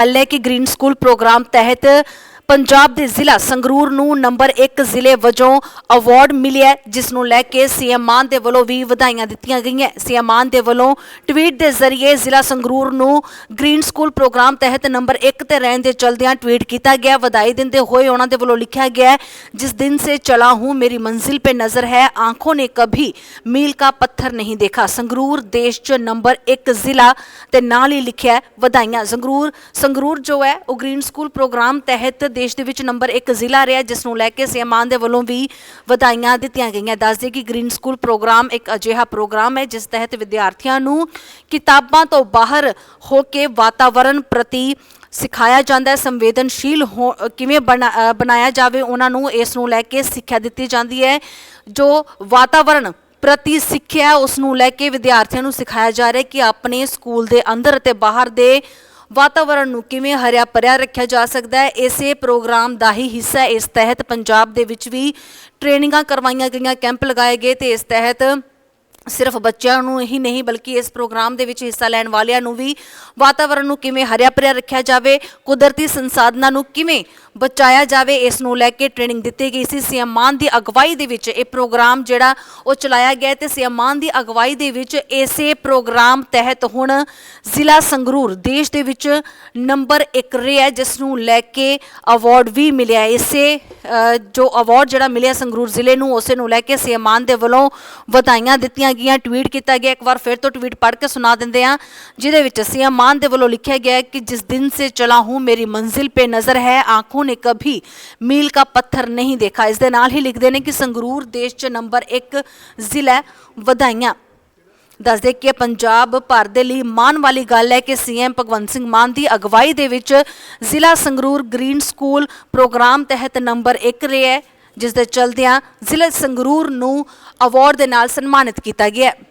ਗੱਲ ਹੈ ਕਿ ਗ੍ਰੀਨ ਸਕੂਲ ਪ੍ਰੋਗਰਾਮ ਤਹਿਤ ਪੰਜਾਬ ਦੇ ਜ਼ਿਲ੍ਹਾ ਸੰਗਰੂਰ ਨੂੰ ਨੰਬਰ 1 ਜ਼ਿਲ੍ਹੇ ਵਜੋਂ ਅਵਾਰਡ ਮਿਲਿਆ ਜਿਸ ਨੂੰ ਲੈ ਕੇ ਸੀਐਮ ਮਾਨ ਦੇ ਵੱਲੋਂ ਵੀ ਵਧਾਈਆਂ ਦਿੱਤੀਆਂ ਗਈਆਂ ਸੀਐਮ ਮਾਨ ਦੇ ਵੱਲੋਂ ਟਵੀਟ ਦੇ ਜ਼ਰੀਏ ਜ਼ਿਲ੍ਹਾ ਸੰਗਰੂਰ ਨੂੰ ਗ੍ਰੀਨ ਸਕੂਲ ਪ੍ਰੋਗਰਾਮ ਤਹਿਤ ਨੰਬਰ 1 ਤੇ ਰਹਿਣ ਦੇ ਚਲਦਿਆਂ ਟਵੀਟ ਕੀਤਾ ਗਿਆ, ਵਧਾਈ ਦਿੰਦੇ ਹੋਏ ਉਹਨਾਂ ਦੇ ਵੱਲੋਂ ਲਿਖਿਆ ਗਿਆ ਜਿਸ ਦਿਨ ਸੇ ਚਲਾ ਹੂੰ, ਮੇਰੀ ਮੰਜ਼ਿਲ ਪੇ ਨਜ਼ਰ ਹੈ, ਆਂਖੋਂ ਨੇ ਕਭੀ ਮੀਲ ਕਾ ਪੱਥਰ ਨਹੀਂ ਦੇਖਾ। ਸੰਗਰੂਰ ਦੇਸ਼ 'ਚ ਨੰਬਰ 1 ਜ਼ਿਲ੍ਹਾ ਤੇ ਨਾਲ ਹੀ ਲਿਖਿਆ ਵਧਾਈਆਂ। ਸੰਗਰੂਰ ਸੰਗਰੂਰ ਜੋ ਹੈ, ਉਹ ਗ੍ਰੀਨ ਸਕੂਲ ਪ੍ਰੋਗਰਾਮ ਤਹਿਤ ਦੇਸ਼ ਦੇ ਵਿੱਚ ਨੰਬਰ 1 ਜ਼ਿਲ੍ਹਾ ਰਿਹਾ ਜਿਸ ਨੂੰ ਲੈ ਕੇ ਸੀਐਮ ਮਾਨ ਦੇ ਵੱਲੋਂ ਵੀ ਵਧਾਈਆਂ ਦਿੱਤੀਆਂ ਗਈਆਂ। ਦੱਸਦੇ ਕਿ ਗ੍ਰੀਨ ਸਕੂਲ ਪ੍ਰੋਗਰਾਮ ਇੱਕ ਅਜਿਹਾ ਪ੍ਰੋਗਰਾਮ ਹੈ, ਜਿਸ ਤਹਿਤ ਵਿਦਿਆਰਥੀਆਂ ਨੂੰ ਕਿਤਾਬਾਂ ਤੋਂ ਬਾਹਰ ਹੋ ਕੇ ਵਾਤਾਵਰਣ ਪ੍ਰਤੀ ਸਿਖਾਇਆ ਜਾਂਦਾ ਹੈ, ਸੰਵੇਦਨਸ਼ੀਲ ਹੋ- ਕਿਵੇਂ ਬਣਾ- ਬਣਾਇਆ ਜਾਵੇ, ਉਹਨਾਂ ਨੂੰ ਇਸ ਨੂੰ ਲੈ ਕੇ ਸਿੱਖਿਆ ਦਿੱਤੀ ਜਾਂਦੀ ਹੈ। ਜੋ ਵਾਤਾਵਰਣ ਪ੍ਰਤੀ ਸਿੱਖਿਆ ਉਸ ਨੂੰ ਲੈ ਕੇ ਵਿਦਿਆਰਥੀਆਂ ਨੂੰ ਸਿਖਾਇਆ ਜਾ ਰਿਹਾ ਹੈ ਕਿ ਆਪਣੇ ਸਕੂਲ ਦੇ ਅੰਦਰ ਅਤੇ ਬਾਹਰ ਦੇ ਵਾਤਾਵਰਣ ਨੂੰ ਕਿਵੇਂ ਹਰਿਆ ਭਰਿਆ ਰੱਖਿਆ ਜਾ ਸਕਦਾ ਹੈ, ਇਸੇ ਪ੍ਰੋਗਰਾਮ ਦਾ ਹੀ ਹਿੱਸਾ ਇਸ ਤਹਿਤ ਪੰਜਾਬ ਦੇ ਵਿੱਚ ਵੀ ਟ੍ਰੇਨਿੰਗਾਂ ਕਰਵਾਈਆਂ ਗਈਆਂ, ਕੈਂਪ ਲਗਾਏ ਗਏ ਤੇ ਇਸ ਤਹਿਤ ਸਿਰਫ ਬੱਚਿਆਂ ਨੂੰ ਹੀ ਨਹੀਂ, ਬਲਕਿ ਇਸ ਪ੍ਰੋਗਰਾਮ ਦੇ ਵਿੱਚ ਹਿੱਸਾ ਲੈਣ ਵਾਲਿਆਂ ਨੂੰ ਵੀ ਵਾਤਾਵਰਣ ਨੂੰ ਕਿਵੇਂ ਹਰਿਆ ਭਰਿਆ ਰੱਖਿਆ ਜਾਵੇ, ਕੁਦਰਤੀ ਸੰਸਾਧਨਾਂ ਨੂੰ ਕਿਵੇਂ ਬਚਾਇਆ ਜਾਵੇ, ਇਸ ਨੂੰ ਲੈ ਕੇ ਟ੍ਰੇਨਿੰਗ ਦਿੱਤੀ ਗਈ ਸੀ। ਸੀਐਮ ਮਾਨ ਦੀ ਅਗਵਾਈ ਦੇ ਵਿੱਚ ਇਹ ਪ੍ਰੋਗਰਾਮ ਜਿਹੜਾ ਉਹ ਚਲਾਇਆ ਗਿਆ ਤੇ ਸੀਐਮ ਮਾਨ ਦੀ ਅਗਵਾਈ ਦੇ ਵਿੱਚ ਇਸੇ ਪ੍ਰੋਗਰਾਮ ਤਹਿਤ ਹੁਣ ਜ਼ਿਲ੍ਹਾ ਸੰਗਰੂਰ ਦੇਸ਼ ਦੇ ਵਿੱਚ ਨੰਬਰ 1 ਰਿਹਾ ਜਿਸ ਨੂੰ ਲੈ ਕੇ ਅਵਾਰਡ ਵੀ ਮਿਲਿਆ ਇਸੇ ਜੋ ਅਵਾਰਡ ਜਿਹੜਾ ਮਿਲਿਆ ਸੰਗਰੂਰ ਜ਼ਿਲ੍ਹੇ ਨੂੰ, ਉਸੇ ਨੂੰ ਲੈ ਕੇ ਸੀਐਮ ਮਾਨ ਦੇ ਵੱਲੋਂ ਵਧਾਈਆਂ ਦਿੱਤੀਆਂ ਗਈਆਂ। ਟਵੀਟ ਕੀਤਾ ਗਿਆ। ਇੱਕ ਵਾਰ ਫਿਰ ਤੋਂ ਟਵੀਟ ਪੜ੍ਹ ਕੇ ਸੁਣਾ ਦਿੰਦੇ ਆ ਜਿਹਦੇ ਵਿੱਚ ਸੀਐਮ ਮਾਨ ਦੇ ਵੱਲੋਂ ਲਿਖਿਆ ਗਿਆ ਕਿ ਜਿਸ ਦਿਨ ਸੇ ਚਲਾ ਹੂੰ, ਮੇਰੀ ਮੰਜ਼ਿਲ ਪੇ ਨਜ਼ਰ ਹੈ, ਆਂਖੋਂ ਨੇ ਕਭੀ ਮੀਲ ਦਾ ਪੱਥਰ ਨਹੀਂ ਦੇਖਾ ਇਸ ਦੇ ਨਾਲ ਹੀ ਲਿਖਦੇ ਨੇ ਕਿ ਸੰਗਰੂਰ ਦੇਸ਼ 'ਚ ਨੰਬਰ 1 ਜ਼ਿਲ੍ਹਾ ਵਧਾਈਆਂ ਦੱਸਦੇ ਕਿ ਪੰਜਾਬ ਭਰ ਦੇ ਲਈ ਮਾਣ ਵਾਲੀ ਗੱਲ ਹੈ ਕਿ ਸੀਐਮ ਭਗਵੰਤ ਸਿੰਘ ਮਾਨ ਦੀ ਅਗਵਾਈ ਦੇ ਵਿੱਚ ਜ਼ਿਲ੍ਹਾ ਸੰਗਰੂਰ ਗ੍ਰੀਨ ਸਕੂਲ ਪ੍ਰੋਗਰਾਮ ਤਹਿਤ ਨੰਬਰ 1 ਰਿਹਾ ਹੈ ਜਿਸ ਦੇ ਚਲਦਿਆਂ ਜ਼ਿਲ੍ਹਾ ਸੰਗਰੂਰ ਨੂੰ ਅਵਾਰਡ ਦੇ ਨਾਲ ਸਨਮਾਨਿਤ ਕੀਤਾ ਗਿਆ ਹੈ